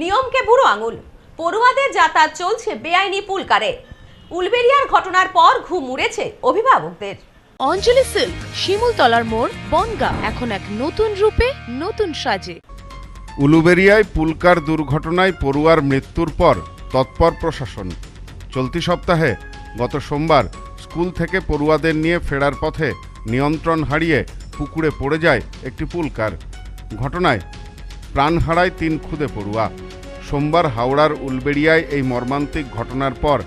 নিয়মকে বুড়ো আঙুল। পড়ুয়াদের যাতায়াত চলছে বেআইনি পুলকারে। উলবেরিয়ার ঘটনার পর ঘুম উড়েছে অভিভাবকদের। অঞ্জলি সিল্ক শিমুলতলার মোড় বনগা এখন এক নতুন রূপে নতুন সাজে। উলুবেরিয়ায় পুলকার দুর্ঘটনায় পড়ুয়ার মৃত্যুর পর তৎপর প্রশাসন। চলতি সপ্তাহে গত সোমবার স্কুল থেকে পড়ুয়াদের নিয়ে ফেরার পথে নিয়ন্ত্রণ হারিয়ে পুকুরে পড়ে যায় একটি পুলকার। ঘটনায় প্রাণ হারায় তিন খুদে পড়ুয়া। সোমবার হাওড়ার উলবেড়িয়ায় এই মর্মান্তিক ঘটনার পর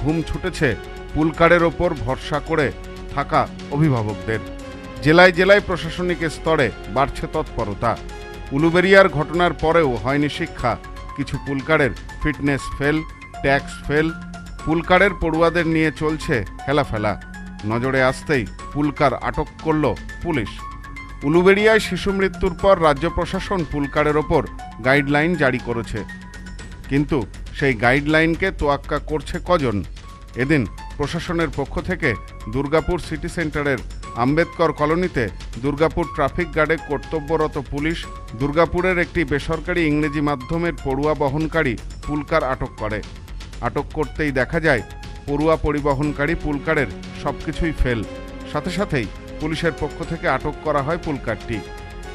ঘুম ছুটেছে পুলকারের ওপর ভরসা করে থাকা অভিভাবকদের। জেলায় জেলায় প্রশাসনিক স্তরে বাড়ছে তৎপরতা। উলুবেরিয়ার ঘটনার পরেও হয়নি শিক্ষা। কিছু পুলকারের ফিটনেস ফেল, ট্যাক্স ফেল পুলকারের পড়ুয়াদের নিয়ে চলছে হেলাফেলা। নজরে আসতেই পুলকার আটক করল পুলিশ। উলুবেড়িয়ায় শিশু মৃত্যুর পর রাজ্য প্রশাসন পুলকারের ওপর গাইডলাইন জারি করেছে। কিন্তু সেই গাইডলাইনকে তোয়াক্কা করছে কজন? এদিন প্রশাসনের পক্ষ থেকে দুর্গাপুর সিটি সেন্টারের আম্বেদকর কলোনিতে দুর্গাপুর ট্রাফিক গার্ডে কর্তব্যরত পুলিশ দুর্গাপুরের একটি বেসরকারি ইংরেজি মাধ্যমের পড়ুয়া বহনকারী পুলকার আটক করে। আটক করতেই দেখা যায়, পড়ুয়া পরিবহনকারী পুলকারের সব কিছুই ফেল। সাথে সাথেই পুলিশের পক্ষ থেকে আটক করা হয় পুলকারটি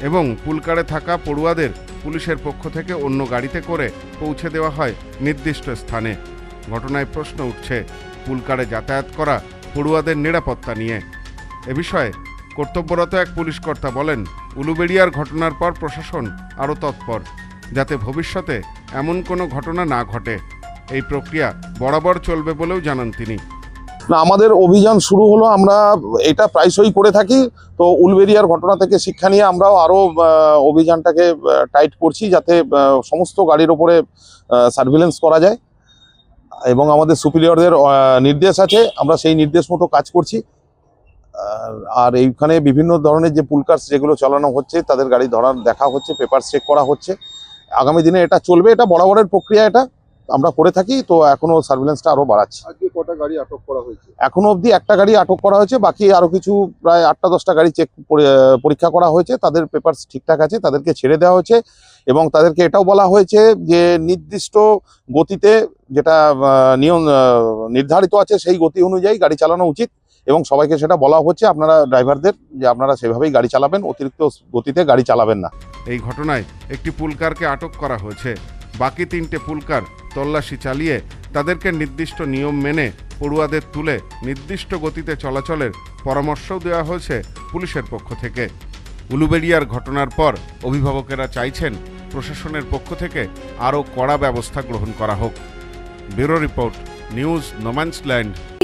এবং পুলকারে থাকা পড়ুয়াদের পুলিশের পক্ষ থেকে অন্য গাড়িতে করে পৌঁছে দেওয়া হয় নির্দিষ্ট স্থানে। ঘটনায় প্রশ্ন উঠছে, পুলকারে যাতায়াত করা পড়ুয়াদের নিরাপত্তা নিয়ে। এ বিষয়ে কর্তব্যরত এক পুলিশ কর্তা বলেন, উলুবেড়িয়ার ঘটনার পর প্রশাসন আরও তৎপর, যাতে ভবিষ্যতে এমন কোনো ঘটনা না ঘটে। এই প্রক্রিয়া বরাবর চলবে বলেও জানান তিনি। না, আমাদের অভিযান শুরু হলো, আমরা এটা প্রায়শই করে থাকি। তো উলবেরিয়ার ঘটনা থেকে শিক্ষা নিয়ে আমরাও আরও অভিযানটাকে টাইট করছি যাতে সমস্ত গাড়ির ওপরে সার্ভিলেন্স করা যায়। এবং আমাদের সুপিরিয়রদের নির্দেশ আছে, আমরা সেই নির্দেশ মতো কাজ করছি। আর- এইখানে বিভিন্ন ধরনের যে পুলকার্স যেগুলো চালানো হচ্ছে, তাদের গাড়ি ধরার দেখা হচ্ছে পেপার চেক করা হচ্ছে। আগামী দিনে এটা চলবে, এটা বরাবরের প্রক্রিয়া এটা। আমরা করে থাকি তো এখনও সার্ভিলেন্সটা আরও বাড়াচ্ছি। কটা গাড়ি আটক করা হয়েছে? এখনও অবধি একটা গাড়ি আটক করা হয়েছে বাকি আরও কিছু প্রায় আটটা দশটা গাড়ি চেক পরীক্ষা করা হয়েছে তাদের পেপার ঠিকঠাক আছে তাদেরকে ছেড়ে দেওয়া হয়েছে এবং তাদেরকে এটাও বলা হয়েছে যে নির্দিষ্ট গতিতে যেটা নিয়ম নির্ধারিত আছে সেই গতি অনুযায়ী গাড়ি চালানো উচিত এবং সবাইকে সেটা বলা হচ্ছে আপনারা ড্রাইভারদের যে আপনারা সেভাবেই গাড়ি চালাবেন অতিরিক্ত গতিতে গাড়ি চালাবেন না। এই ঘটনায় একটি পুলকারকে আটক করা হয়েছে। বাকি তিনটে পুলকার তল্লাশি চালিয়ে তাদেরকে নির্দিষ্ট নিয়ম মেনে পড়ুয়াদের তুলে নির্দিষ্ট গতিতে চলাচলের পরামর্শও দেওয়া হয়েছে পুলিশের পক্ষ থেকে। উলুবেড়িয়ার ঘটনার পর অভিভাবকেরা চাইছেন প্রশাসনের পক্ষ থেকে আরও কড়া ব্যবস্থা গ্রহণ করা হোক। Bureau report, news, no man's land.